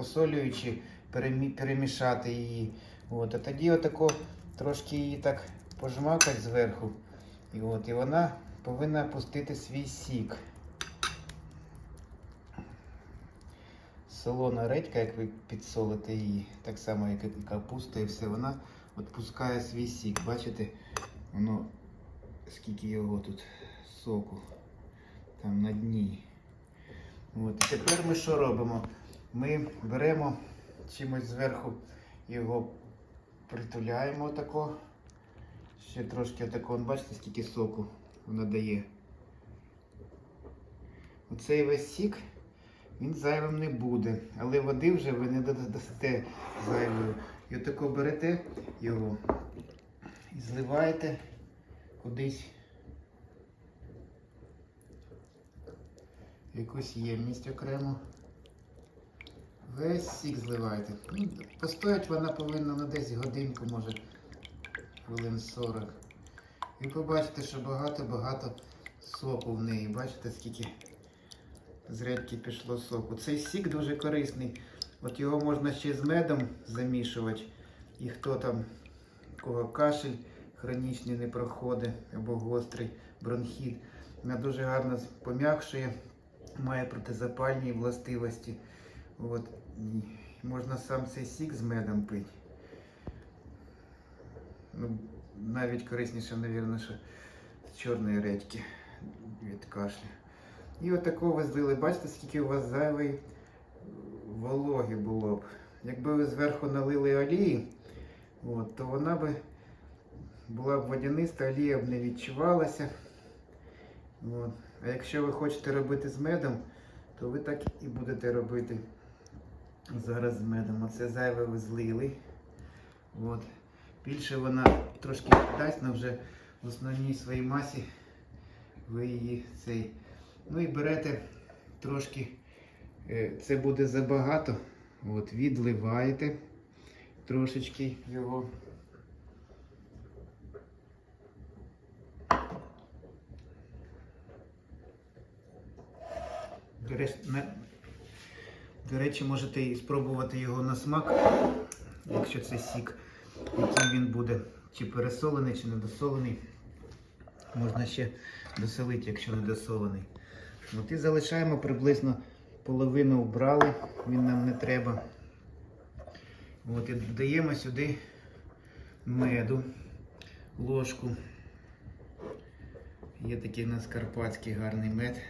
посолюючи, перемішати її. От, а тоді отако трошки її так пожмакати зверху. І, от, і вона повинна пустити свій сік. Солона редька, як ви підсолите її, так само, як і капуста і все, вона от пускає свій сік. Бачите, воно скільки його тут соку там на дні. От. І тепер ми що робимо? Ми беремо чимось зверху його притуляємо отако. Ще трошки отако, бачите, скільки соку вона дає. Оцей весь сік, він зайвим не буде, але води вже ви не дода- дасте зайвою. І отако берете його і зливаєте кудись якусь ємність окремо. Весь сік зливаєте. Ну, постоять вона повинна на десь годинку, може, хвилин 40. І побачите, що багато-багато соку в неї. Бачите, скільки з редьки пішло соку. Цей сік дуже корисний. От його можна ще з медом замішувати. І хто там, кого кашель хронічний не проходить або гострий бронхіт, вона дуже гарно пом'якшує, має протизапальні властивості. От. Можна сам цей сік з медом пити. Ну, навіть корисніше, мабуть, що з чорної редьки від кашлю. І отако ви злили. Бачите, скільки у вас зайвої вологи було б. Якби ви зверху налили олії, от, то вона би була б водяниста, олія б не відчувалася. От. А якщо ви хочете робити з медом, то ви так і будете робити зараз з медом. Оце зайве ви злили. От. Більше вона трошки дасть, але вже в основній своїй масі ви її цей. Ну і берете трошки, е, це буде забагато. От, відливаєте трошечки його. На- до речі, можете і спробувати його на смак, якщо це сік, який він буде, чи пересолений, чи недосолений. Можна ще досолити, якщо недосолений. От і залишаємо приблизно половину вбрали, він нам не треба. От і додаємо сюди меду, ложку. Є такий у нас карпатський гарний мед.